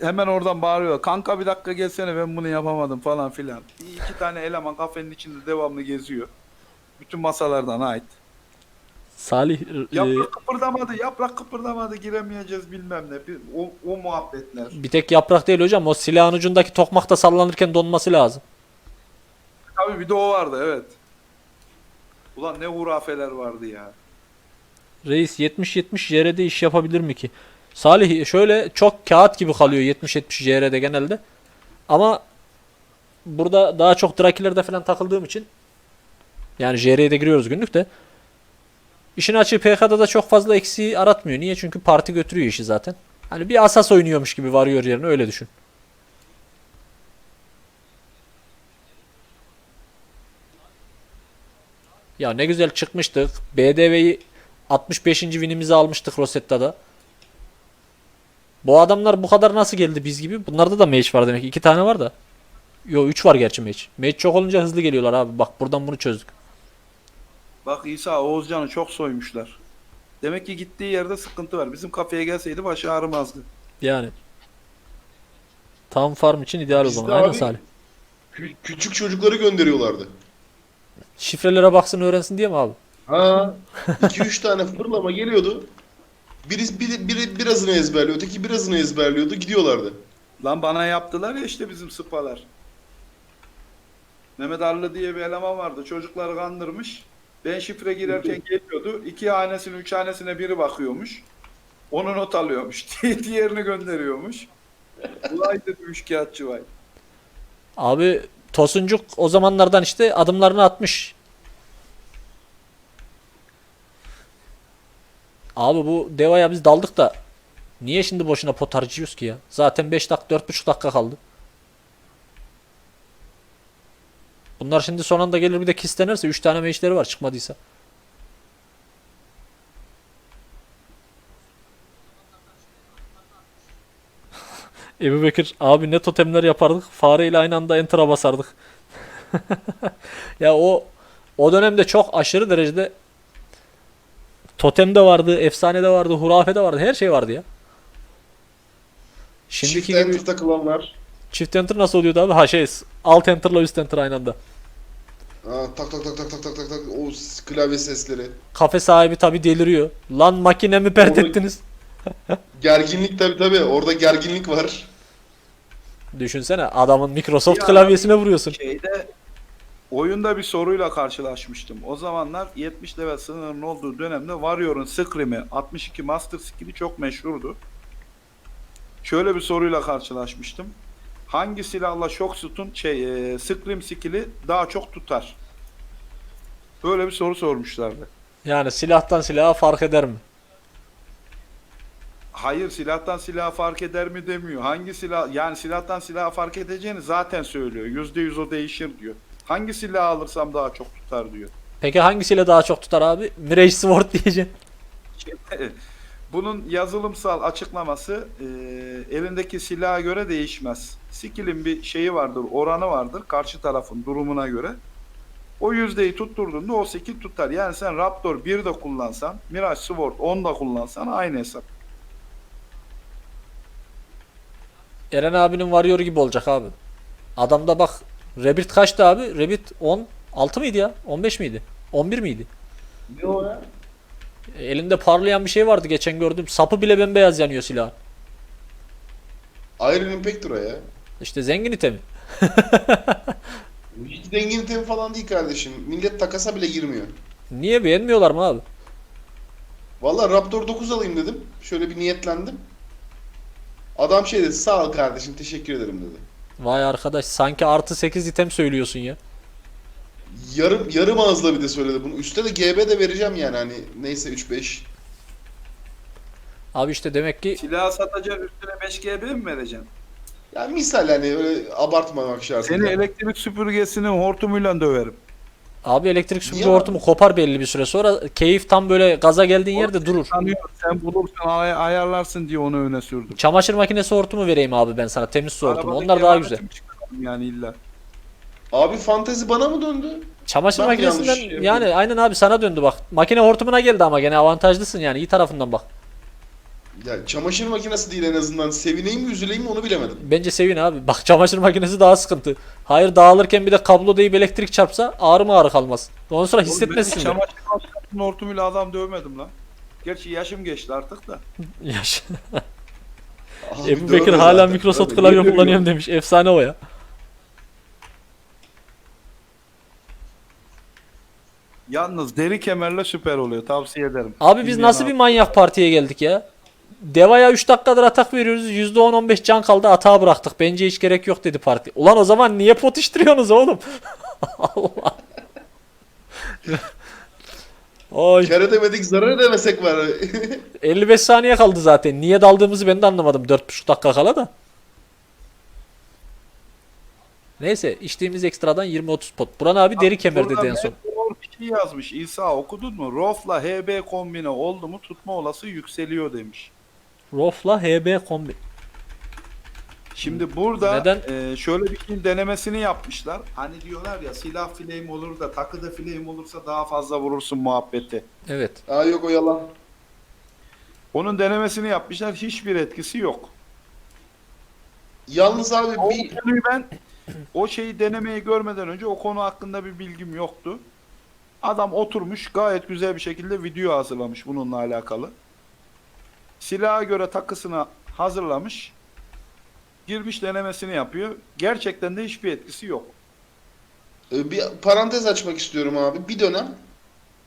hemen oradan bağırıyor. Kanka bir dakika gelsene ben bunu yapamadım falan filan. İki tane eleman kafenin içinde devamlı geziyor. Bütün masalardan ait. Salih e, Yaprak kıpırdamadı, yaprak kıpırdamadı giremeyeceğiz bilmem ne. Bir, o, o muhabbetler. bir tek yaprak değil hocam. O silahın ucundaki tokmak da sallanırken donması lazım. Tabii bir de o vardı evet. Ulan ne hurafeler vardı ya. Reis 70-70 JR'de iş yapabilir mi ki? Salih şöyle çok kağıt gibi kalıyor 70-70 JR'de genelde. Ama burada daha çok Drakilerde falan takıldığım için yani JR'ye de giriyoruz günlük de işin açığı PK'da da çok fazla eksiği aratmıyor. Niye? Çünkü parti götürüyor işi zaten. Hani bir asas oynuyormuş gibi varıyor yerine öyle düşün. Ya ne güzel çıkmıştık. BDV'yi 65. winimizi almıştık Rosetta'da. Bu adamlar bu kadar nasıl geldi biz gibi? Bunlarda da mage var demek. ki. İki tane var da. Yo 3 var gerçi mage. Mage çok olunca hızlı geliyorlar abi. Bak buradan bunu çözdük. Bak İsa Oğuzcan'ı çok soymuşlar. Demek ki gittiği yerde sıkıntı var. Bizim kafeye gelseydi başı ağrımazdı. Yani. Tam farm için ideal o zaman. Aynen abi- Salih. Kü- küçük çocukları gönderiyorlardı. Şifrelere baksın öğrensin diye mi abi? Ha. 2-3 tane fırlama geliyordu. Biri, biri, biri birazını ezberliyor, öteki birazını ezberliyordu, gidiyorlardı. Lan bana yaptılar ya işte bizim sıpalar. Mehmet Arlı diye bir eleman vardı. Çocukları kandırmış. Ben şifre girerken geliyordu. İki hanesine, üç hanesine biri bakıyormuş. Onu not alıyormuş. Diğerini gönderiyormuş. Vay dedim üçkağıtçı vay. Abi Tosuncuk o zamanlardan işte adımlarını atmış. Abi bu Deva'ya biz daldık da niye şimdi boşuna pot harcıyoruz ki ya? Zaten 5 dakika 4,5 dakika kaldı. Bunlar şimdi son anda gelir bir de kislenirse 3 tane meşleri var çıkmadıysa. Ebu Bekir abi ne totemler yapardık. Fareyle aynı anda enter'a basardık. ya o o dönemde çok aşırı derecede totem de vardı, efsane de vardı, hurafe de vardı. Her şey vardı ya. Şimdiki Çift gibi enter takılanlar. çift enter nasıl oluyordu abi? Ha şey alt enter'la üst enter aynı anda. Ha, tak tak tak tak tak tak tak tak o klavye sesleri. Kafe sahibi tabi deliriyor. Lan makinemi pert Orada- ettiniz. Gerginlik tabi tabi orada gerginlik var. Düşünsene adamın Microsoft Ya klavyesine vuruyorsun. Şeyde oyunda bir soruyla karşılaşmıştım. O zamanlar 70 level sınırının olduğu dönemde Warrior'un Scream'i 62 Master Skill'i çok meşhurdu. Şöyle bir soruyla karşılaşmıştım. Hangi silahla Shock Stun şey e, Scream skill'i daha çok tutar? Böyle bir soru sormuşlardı. Yani silahtan silaha fark eder mi? Hayır silahtan silaha fark eder mi demiyor. Hangi silah yani silahtan silaha fark edeceğini zaten söylüyor. %100 o değişir diyor. Hangi silah alırsam daha çok tutar diyor. Peki hangisiyle daha çok tutar abi? Mirage Sword diyeceksin. Bunun yazılımsal açıklaması e, elindeki silaha göre değişmez. Skill'in bir şeyi vardır, oranı vardır karşı tarafın durumuna göre. O yüzdeyi tutturduğunda o skill tutar. Yani sen Raptor 1 de kullansan, Mirage Sword 10 da kullansan aynı hesap. Eren abinin varıyor gibi olacak abi. Adamda bak Rebirth kaçtı abi? Rebirth 10 6 mıydı ya? 15 miydi? 11 miydi? Ne o ya? Elinde parlayan bir şey vardı geçen gördüm. Sapı bile bembeyaz yanıyor silah. Iron Impact o ya. İşte zengin itemi. Hiç zengin item falan değil kardeşim. Millet takasa bile girmiyor. Niye beğenmiyorlar mı abi? Valla Raptor 9 alayım dedim. Şöyle bir niyetlendim. Adam şey dedi sağ ol kardeşim teşekkür ederim dedi. Vay arkadaş sanki artı 8 item söylüyorsun ya. Yarım yarım ağızla bir de söyledi bunu. Üste de GB de vereceğim yani hani neyse 3-5. Abi işte demek ki Silahı satacaksın üstüne 5 GB mi vereceksin? Ya misal hani öyle abartmamak şartıyla. Seni elektrik süpürgesinin hortumuyla döverim. Abi elektrik süpürge hortumu kopar belli bir süre sonra keyif tam böyle gaza geldiğin yerde durur. Sanıyorum sen bulursan ay- ayarlarsın diye onu öne sürdüm. Çamaşır makinesi hortumu vereyim abi ben sana temiz su hortumu. Arabadaki Onlar daha güzel. Yani illa. Abi fantezi bana mı döndü? Çamaşır Ben mi makinesinden şey yani yapıyorum? aynen abi sana döndü bak. Makine hortumuna geldi ama gene avantajlısın yani iyi tarafından bak. Ya çamaşır makinesi değil en azından. Sevineyim mi üzüleyim mi onu bilemedim. Bence sevin abi. Bak çamaşır makinesi daha sıkıntı. Hayır dağılırken bir de kablo deyip elektrik çarpsa ağrı mı ağrı kalmaz. Ondan sonra hissetmezsin. Oğlum ben de. Çamaşır makinesinin hortumuyla adam dövmedim lan. Gerçi yaşım geçti artık da. Yaş. Abi Ebu dövme Bekir hala zaten. Microsoft Tabii, klavye kullanıyorum demiş. Efsane o ya. Yalnız deri kemerle süper oluyor. Tavsiye ederim. Abi biz Bilmeyen nasıl bir manyak partiye geldik ya? Deva'ya 3 dakikadır atak veriyoruz. %10-15 can kaldı atağa bıraktık. Bence hiç gerek yok dedi parti. Ulan o zaman niye pot iştiriyorsunuz oğlum? Allah. Oy. Kar edemedik zarar edemesek var. 55 saniye kaldı zaten. Niye daldığımızı ben de anlamadım. 4,5 dakika kala da. Neyse içtiğimiz ekstradan 20-30 pot. Buran abi deri kemer dedi en son. Şey yazmış. İsa okudun mu? Rof'la HB kombine oldu mu tutma olası yükseliyor demiş. Rof'la HB kombi. Şimdi burada Neden? e, şöyle bir denemesini yapmışlar. Hani diyorlar ya silah flame olur da takıda flame olursa daha fazla vurursun muhabbeti. Evet. Aa yok o yalan. Onun denemesini yapmışlar. Hiçbir etkisi yok. Yalnız abi O bir konuyu ben o şeyi denemeyi görmeden önce o konu hakkında bir bilgim yoktu. Adam oturmuş gayet güzel bir şekilde video hazırlamış bununla alakalı. Silaha göre takısını hazırlamış. Girmiş denemesini yapıyor. Gerçekten de hiçbir etkisi yok. e, bir parantez açmak istiyorum abi. Bir dönem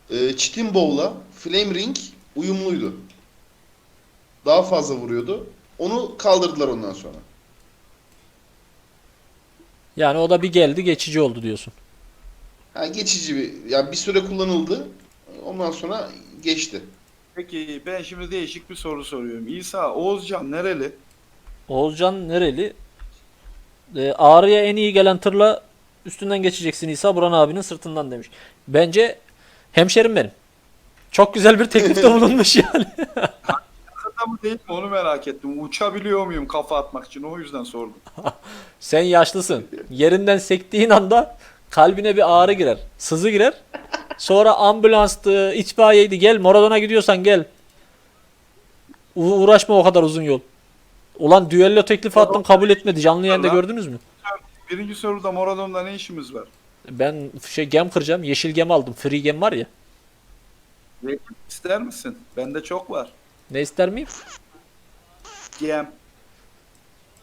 e, Chitin Bowl'la Flame Ring uyumluydu. Daha fazla vuruyordu. Onu kaldırdılar ondan sonra. Yani o da bir geldi geçici oldu diyorsun. Ha geçici bir ya bir süre kullanıldı. Ondan sonra geçti. Peki ben şimdi değişik bir soru soruyorum. İsa Oğuzcan nereli? Oğuzcan nereli? Ee, ağrıya en iyi gelen tırla üstünden geçeceksin İsa Buran abinin sırtından demiş. Bence hemşerim benim. Çok güzel bir teklifte bulunmuş yani. Kısa mı değil mi onu merak ettim. Uçabiliyor muyum kafa atmak için o yüzden sordum. Sen yaşlısın. Yerinden sektiğin anda kalbine bir ağrı girer. Sızı girer. Sonra ambulanstı, itfaiyeydi. Gel Moradon'a gidiyorsan gel. U- uğraşma o kadar uzun yol. Ulan düello teklifi attım kabul etmedi. Canlı yayında gördünüz mü? Birinci soruda Moradon'da ne işimiz var? Ben şey gem kıracağım. Yeşil gem aldım. Free gem var ya. İster misin? Bende çok var. Ne ister miyim? Gem.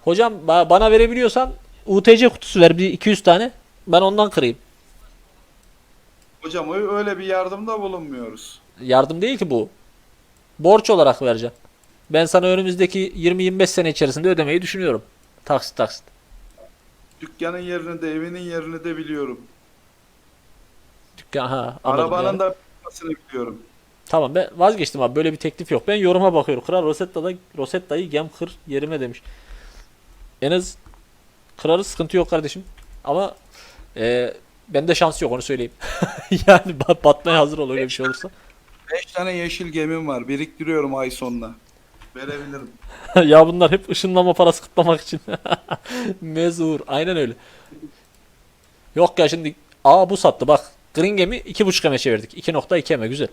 Hocam ba- bana verebiliyorsan UTC kutusu ver bir 200 tane. Ben ondan kırayım. Hocam öyle bir yardımda bulunmuyoruz. Yardım değil ki bu. Borç olarak vereceğim. Ben sana önümüzdeki 20-25 sene içerisinde ödemeyi düşünüyorum. Taksit taksit. Dükkanın yerini de evinin yerini de biliyorum. Dükkan ha Arabanın yani. da plakasını biliyorum. Tamam ben vazgeçtim abi böyle bir teklif yok. Ben yoruma bakıyorum. Kral Rosetta'da Rosetta'yı gem kır yerime demiş. En az kırarız sıkıntı yok kardeşim. Ama e, bende şans yok onu söyleyeyim. yani bat- batmaya hazır ol öyle bir şey olursa. 5 tane yeşil gemim var. Biriktiriyorum ay sonuna. Verebilirim. ya bunlar hep ışınlama parası kıtlamak için. Mezur. Aynen öyle. Yok ya şimdi aa bu sattı bak. Green Gem'i 2.5 eme çevirdik. 2.2 eme güzel.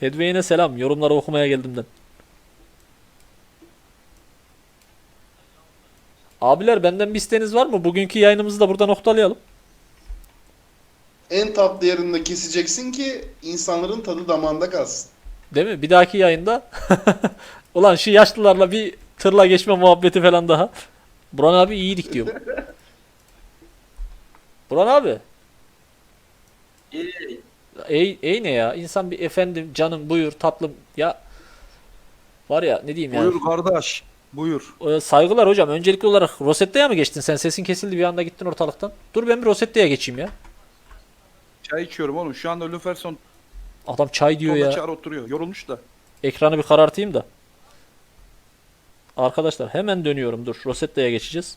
Hedwey'ine selam. Yorumları okumaya geldim Abiler benden bir isteğiniz var mı? Bugünkü yayınımızı da burada noktalayalım. En tatlı yerinde keseceksin ki insanların tadı damağında kalsın. Değil mi? Bir dahaki yayında ulan şu yaşlılarla bir tırla geçme muhabbeti falan daha. Buran abi iyiydik diyor. Buran abi. Ey, ey ne ya? İnsan bir efendim canım buyur tatlım ya var ya ne diyeyim yani. Buyur kardeş. Buyur. Ee, Saygılar hocam. Öncelikli olarak Rosetta'ya mı geçtin sen? Sesin kesildi bir anda gittin ortalıktan. Dur ben bir Rosetta'ya geçeyim ya. Çay içiyorum oğlum. Şu anda Lüferson Adam çay diyor ya. çağır oturuyor. Yorulmuş da. Ekranı bir karartayım da. Arkadaşlar hemen dönüyorum. Dur Rosetta'ya geçeceğiz.